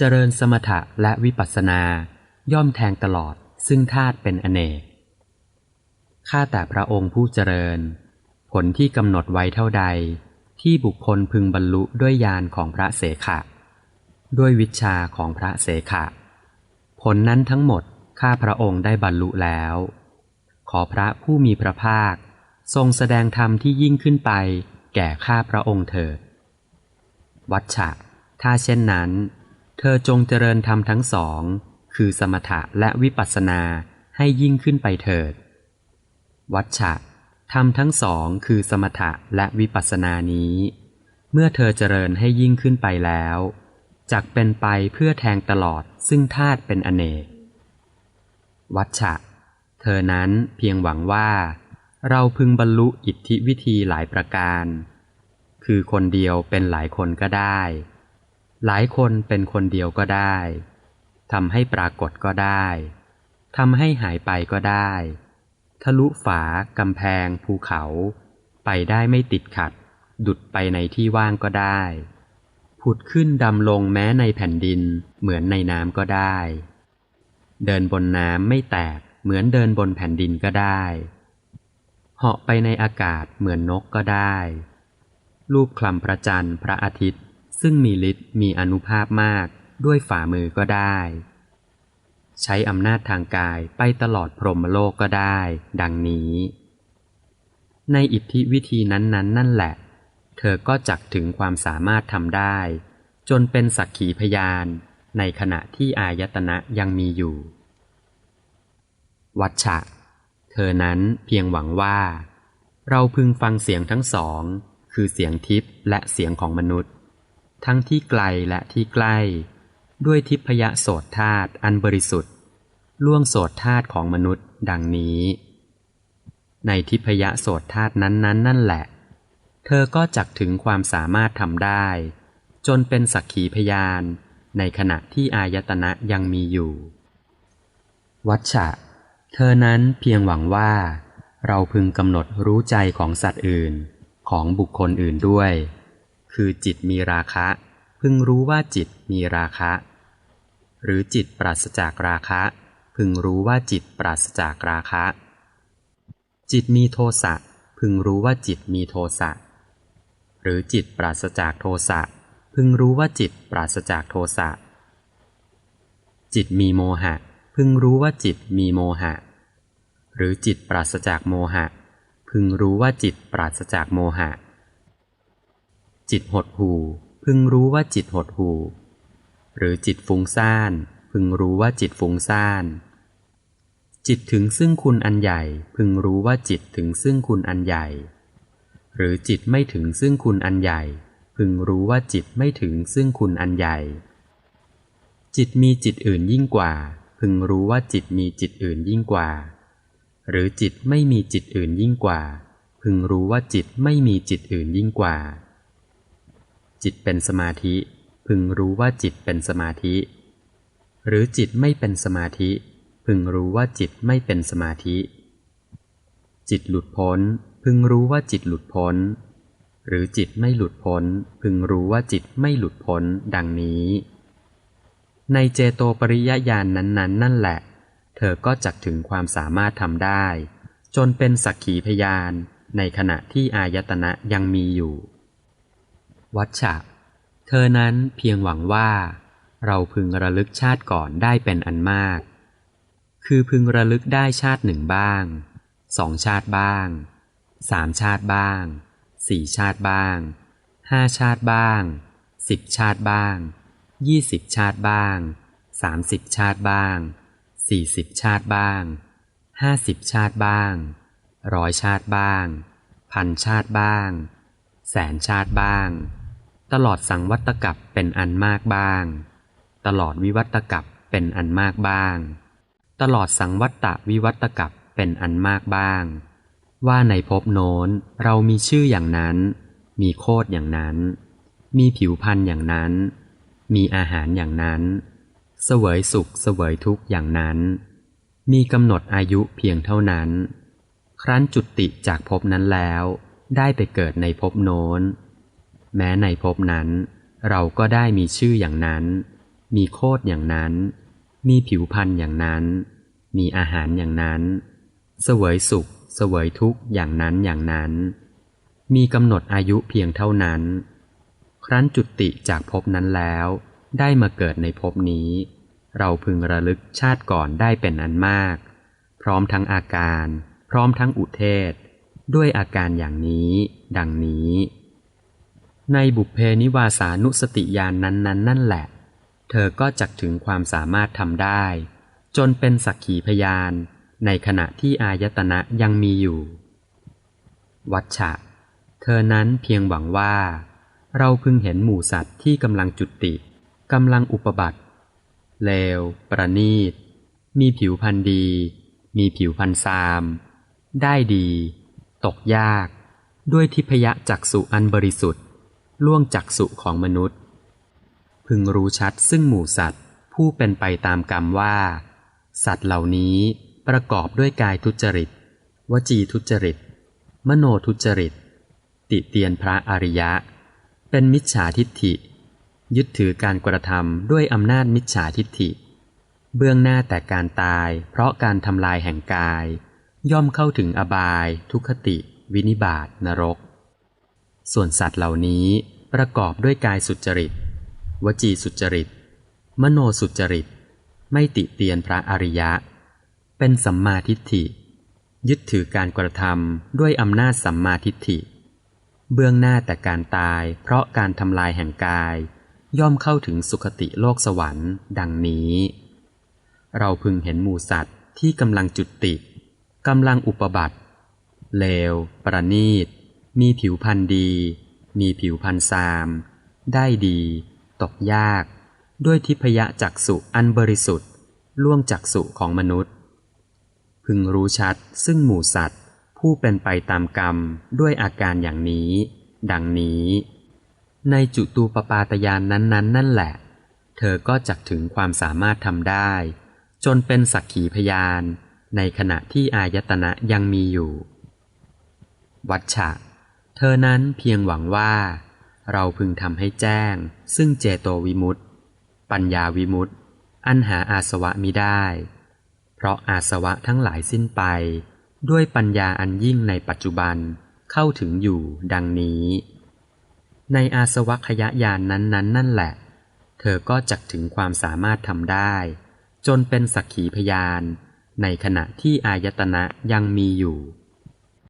เจริญสมถะและวิปัสสนา ย่อมแทงตลอดซึ่งธาตุเป็นอเนก ข้าแต่พระองค์ผู้เจริญ ผลที่กำหนดไว้เท่าใด ที่บุคคลพึงบรรลุด้วยญาณของพระเสขะ ด้วยวิชาของพระเสขะ ผลนั้นทั้งหมดข้าพระองค์ได้บรรลุแล้ว ขอพระผู้มีพระภาค ทรงแสดงธรรมที่ยิ่งขึ้นไป แก่ข้าพระองค์เถิด วัชชะถ้าเช่นนั้น เธอจงเจริญธรรมทั้งสอง คือสมถะและวิปัสสนาให้ยิ่งขึ้นไปเถิด วัชชะธรรมทั้งสองคือสมถะและวิปัสสนานี้ เมื่อเธอเจริญให้ยิ่งขึ้นไปแล้วจักเป็นไปเพื่อแทงตลอดซึ่งธาตุเป็นอเนก วัชชะ เธอนั้นเพียงหวังว่า เราพึงบรรลุอิทธิวิธีหลายประการ คือคนเดียวเป็นหลายคนก็ได้ หลายคนเป็นคนเดียวก็ได้ทำให้ปรากฏก็ได้ทำให้หายไปก็ได้ ทะลุฝากำแพง ภูเขา ไปได้ไม่ติดขัด ดุดไปในที่ว่างก็ได้ ผุดขึ้นดำลงแม้ในแผ่นดินเหมือนในน้ำก็ได้ เดินบนน้ำไม่แตกเหมือนเดินบนแผ่นดินก็ได้เหาะไปในอากาศเหมือนนกก็ได้ รูปคลำพระจันทร์พระอาทิตย์ ซึ่งมีฤทธิ์มีอนุภาพมากด้วยฝ่ามือก็ได้ ใช้อำนาจทางกายไปตลอดพรหมโลกก็ได้ ดังนี้ ในอิทธิวิธีนั้นๆนนนั่นแหละ เธอก็จักถึงความสามารถทำได้ จนเป็นสักขีพยานในขณะที่อายตนะยังมีอยู่ วัชชะ เธอนั้นเพียงหวังว่า เราพึงฟังเสียงทั้งสอง คือเสียงทิพย์และเสียงของมนุษย์ ทั้งที่ไกลและที่ใกล้ ด้วยทิพยโสตธาตุอันบริสุทธิ์ ล่วงโสตธาตุของมนุษย์ดังนี้ ในทิพยโสตธาตุนั้นๆนั่นแหละ เธอก็จักถึงความสามารถทำได้ จนเป็นสักขีพยานในขณะที่อายตนะยังมีอยู่ วัชชะ เธอนั้นเพียงหวังว่า เราพึงกำหนดรู้ใจของสัตว์อื่นของบุคคลอื่นด้วย คือจิตมีราคะ พึงรู้ว่าจิตมีราคะ หรือจิตปราศจากราคะ พึงรู้ว่าจิตปราศจากราคะ จิตมีโทสะพึงรู้ว่าจิตมีโทสะหรือจิตปราศจากโทสะพึงรู้ว่าจิตปราศจากโทสะจิตมีโมหะ พึงรู้ว่าจิตมีโมหะ หรือจิตปราศจากโมหะ พึงรู้ว่าจิตปราศจากโมหะ จิตหดหูพึงรู้ว่าจิตหดหูหรือจิตฟุ้งซ่าน พึงรู้ว่าจิตฟุ้งซ่าน จิตถึงซึ่งคุณอันใหญ่ พึงรู้ว่าจิตถึงซึ่งคุณอันใหญ่ หรือจิตไม่ถึงซึ่งคุณอันใหญ่ พึงรู้ว่าจิตไม่ถึงซึ่งคุณอันใหญ่ จิตมีจิตอื่นยิ่งกว่า พึงรู้ว่าจิตมีจิตอื่นยิ่งกว่า หรือจิตไม่มีจิตอื่นยิ่งกว่า พึงรู้ว่าจิตไม่มีจิตอื่นยิ่งกว่า จิตเป็นสมาธิ พึงรู้ว่าจิตเป็นสมาธิ หรือจิตไม่เป็นสมาธิ พึงรู้ว่าจิตไม่เป็นสมาธิ จิตหลุดพ้น พึงรู้ว่าจิตหลุดพ้น หรือจิตไม่หลุดพ้น พึงรู้ว่าจิตไม่หลุดพ้นดังนี้ ในเจโตปริยญาณนนั้นๆ นั่นแหละ เธอก็จักถึงความสามารถทำได้ จนเป็นสักขีพยานในขณะที่อายตนะยังมีอยู่ วัชชะ เธอนั้นเพียงหวังว่า เราพึงระลึกชาติก่อนได้เป็นอันมาก คือพึงระลึกได้ชาติหนึ่งบ้าง สองชาติบ้าง สามชาติบ้าง สี่ชาติบ้าง ห้าชาติบ้าง สิบชาติบ้าง ยี่สิบชาติบ้าง สามสิบชาติบ้าง สี่สิบชาติบ้าง ห้าสิบชาติบ้าง ร้อยชาติบ้าง พันชาติบ้างแสนชาติบ้าง ตลอดสังวัตกับเป็นอันมากบ้าง ตลอดวิวัตกับเป็นอันมากบ้าง ตลอดสังวัตตวิวัตกับเป็นอันมากบ้าง ว่าในภพโน้นเรามีชื่ออย่างนั้น มีโคดอย่างนั้น มีผิวพันธ์อย่างนั้น มีอาหารอย่างนั้น เสวยสุขเสวยทุกข์อย่างนั้น มีกำหนดอายุเพียงเท่านั้น ครั้นจุติจากภพนั้นแล้ว ได้ไปเกิดในภพโน้น แม้ในภพนั้น เราก็ได้มีชื่ออย่างนั้น มีโคดอย่างนั้น มีผิวพันธ์อย่างนั้น มีอาหารอย่างนั้น เสวยสุข เสวยทุกข์อย่างนั้นอย่างนั้น มีกำหนดอายุเพียงเท่านั้น ครั้นจุติจากภพนั้นแล้ว ได้มาเกิดในภพนี้ เราพึงระลึกชาติก่อนได้เป็นอันมาก พร้อมทั้งอาการ พร้อมทั้งอุเทศ ด้วยอาการอย่างนี้ ดังนี้ ในบุพเพนิวาสานุสติญาณนนั้นๆ นั่นแหละ เธอก็จักถึงความสามารถทำได้ จนเป็นสักขีพยาน ในขณะที่อายตนะยังมีอยู่ วัชชะ เธอนั้นเพียงหวังว่า เราพึงเห็นหมู่สัตว์ที่กำลังจุติกำลังอุปบัติเลว ประณีต มีผิวพันธ์ดี มีผิวพันธ์ซาม ได้ดี ตกยาก ด้วยทิพยจักสุอันบริสุทธิ์ ล่วงจักสุของมนุษย์ พึงรู้ชัดซึ่งหมู่สัตว์ ผู้เป็นไปตามกรรมว่า สัตว์เหล่านี้ประกอบด้วยกายทุจริต วจีทุจริต มโนทุจริต ติเตียนพระอริยะ เป็นมิจฉาทิฏฐิ ยึดถือการกระทำด้วยอำนาจมิจฉาทิฏฐิ เบื้องหน้าแต่การตายเพราะการทำลายแห่งกาย ย่อมเข้าถึงอบาย ทุคติ วินิบาตนรก ส่วนสัตว์เหล่านี้ประกอบด้วยกายสุจริต วจีสุจริต มโนสุจริต ไม่ติเตียนพระอริยะ เป็นสัมมาทิฏฐิ ยึดถือการกระทำด้วยอำนาจสัมมาทิฏฐิ เบื้องหน้าแต่การตายเพราะการทำลายแห่งกาย ย่อมเข้าถึงสุคติโลกสวรรค์ ดังนี้ เราพึงเห็นหมูสัตว์ที่กำลังจุติกำลังอุปบัติเลว ประณีต มีผิวพันธ์ดี มีผิวพันธ์ซาม ได้ดี ตกยาก ด้วยทิพยจักสุอันบริสุทธิ์ล่วงจักสุของมนุษย์ พึงรู้ชัดซึ่งหมู่สัตว์ ผู้เป็นไปตามกรรมด้วยอาการอย่างนี้ ดังนี้ ในจุตูปปาตยานนั้นๆนั่นแหละ เธอก็จักถึงความสามารถทำได้ จนเป็นสักขีพยาน ในขณะที่อายตนะยังมีอยู่ วัชชะ เธอนั้นเพียงหวังว่า เราพึงทำให้แจ้ง ซึ่งเจโตวิมุตติ ปัญญาวิมุตติ อันหาอาสวะมิได้ เพราะอาสวะทั้งหลายสิ้นไป ด้วยปัญญาอันยิ่งในปัจจุบันเข้าถึงอยู่ดังนี้ ในอาสวะขยะยานนั้นๆ นั่นแหละ เธอก็จักถึงความสามารถทำได้ จนเป็นสักขีพยาน ในขณะที่อายตนะยังมีอยู่